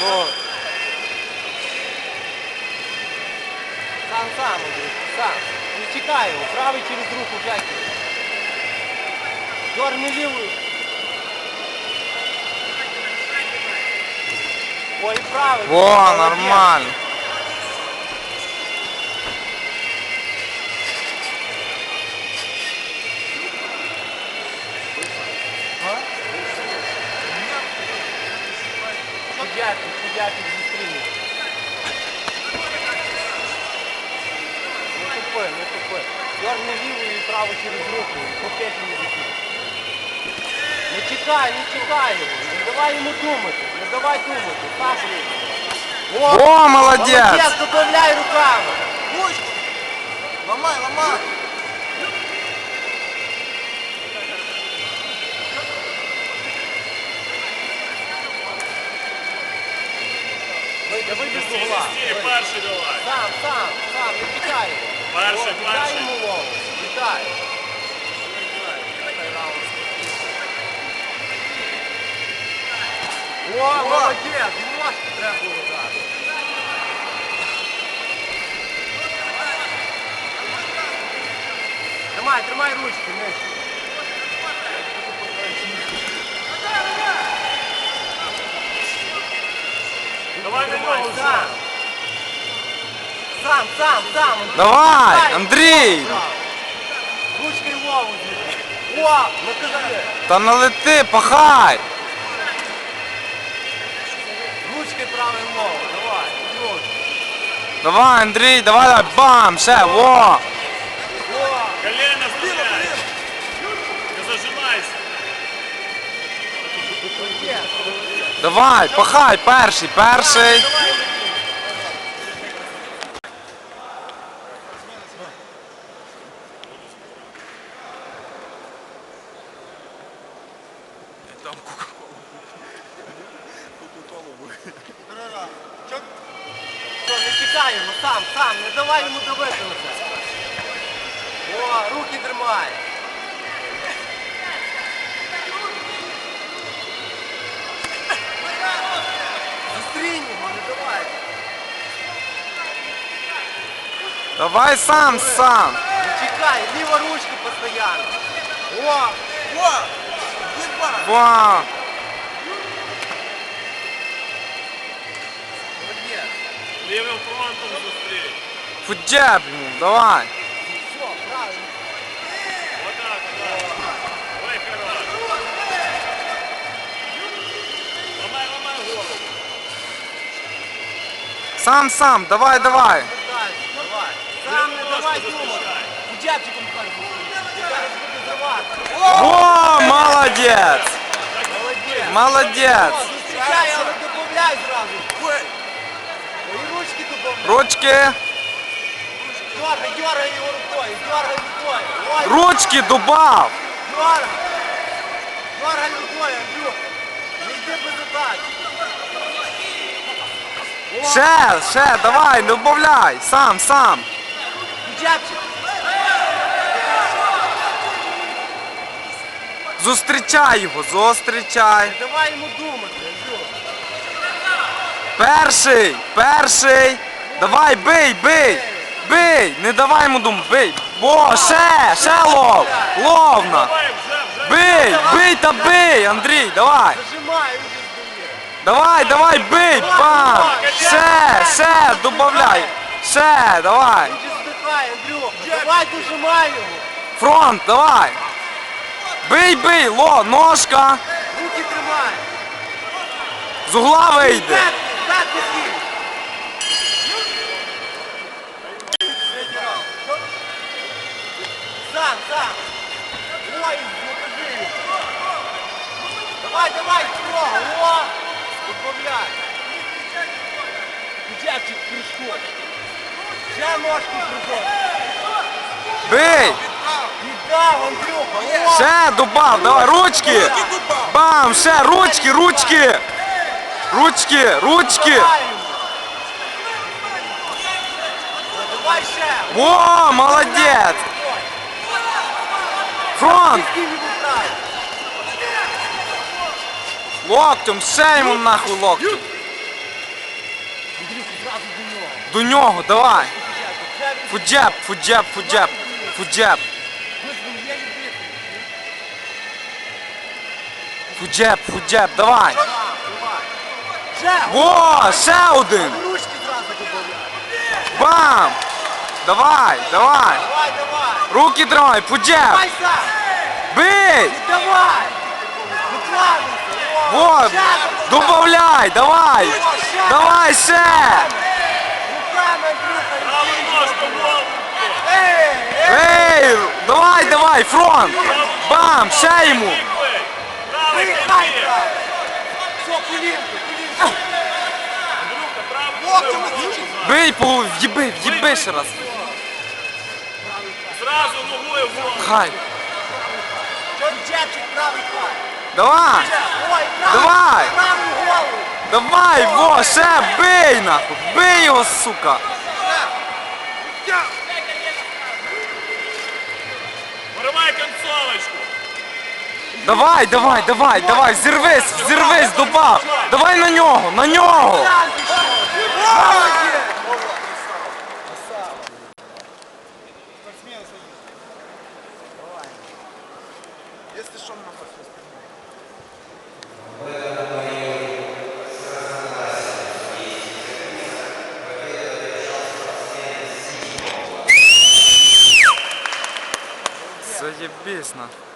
Но... Сам, сам, сам. Не чекай его, правый через руку жать. Дерни левую. Ой, правый. Во, нормально. Худяків, худяків зустрінуть. Не тупи, не тупи. Дорни лівою і праву через руку. і По п'ять не закинь. Не чекай, не чекай його. Не давай йому думати. Не давай думати. Сам О, О, молодець! Молодець, добавляй руками. Ручку! Ломай, ломай! Вийди, вийди з угла. Стій, перший давай. Сам, сам, сам, не чекай. його. Перший, О, Віддай перший. йому лову. Віддай. О, молодець, ножки треба було дати. Тримай, тримай ручки, нижче. Давай на Тримай, нього сам. Сам, сам, сам. Давай, Андрій! Ручки Вову звідти. О, накажи. Та налети, пахай! Ручки правий Вову, давай. Юр. Давай, Андрій, давай, давай, бам, ще, во! О, Колено стріляй. Не зажимайся. Давай, пахай, перший, перший. Все, не чекай його, сам, сам, не давай йому це. О, руки тримай. Давай сам, сам. Не чекай, ліва ручка постійно. О, Во! Еба! Во! молодець. Лівим фронтом зустрій. Фуджеб йому, давай. Все, правильно. Отак, отак. Ой, хорош. Ламай, ламай голову. Сам, сам, давай, давай. Давай, давай. Зразу. Ой! І ручки. Ручки, дергай його рукою, Андрюх. Не йди без атаки. Ще, ще, давай, добавляй! Сам, сам! Кудябчик. Зустрічай його, зустрічай! Давай йому думати. Перший! Перший! Давай, бий, бий! Бий! Не давай йому дум, бий! Бо, ще! Ще лов! Вже. Бий! Бий та бий! Андрій, давай! Зажимай. Давай, давай, бий! Бам! Ще! Ще! Добавляй! Ще! Давай! Він же здихає, Андрюх. Давай дожимай його. Фронт, давай! Бий, бий! Ло, ножка! Руки тримай. З угла вийде! Так, так, такий. Сам, сам. Ой, покажи. Давай, давай, строго. О, добавляй. Кудябчик кружком. Ще ножки кружком. Бий! Віддав, Андрюха. О, Ще добав, давай, ручки! Бам! Ще ручки, ручки! Ручки, ручки! давай. Ще. Во, молодець! Фронт! Локтем, ще йому нахуй локтем. До нього, давай! Кудябчик. Фуджеп, фуджеп, фуджеп, фуджеп. Фуджеп, фуджеп, давай. Во, ще один. Бам! Давай, давай. Руки тримай. Давай. Бий! Давай. Викладайся. Во, добавляй, давай. Давай ще. Руками, Андрюха, Праву ножку в голову. Ей, давай, давай, фронт. Бам, ще йому. Бий, по в'їби, в'їби ще раз. Зразу ногою в голову. Хай. Джебчик правий хай. Давай. Ой, правий, Давай. правий голову. Давай, во, ще бий нахуй. Бий його, сука. Давай, давай, давай, давай, зірвись, зірвись, добав. Давай на нього, на нього. Якщо що, на. Заєбісь нахуй.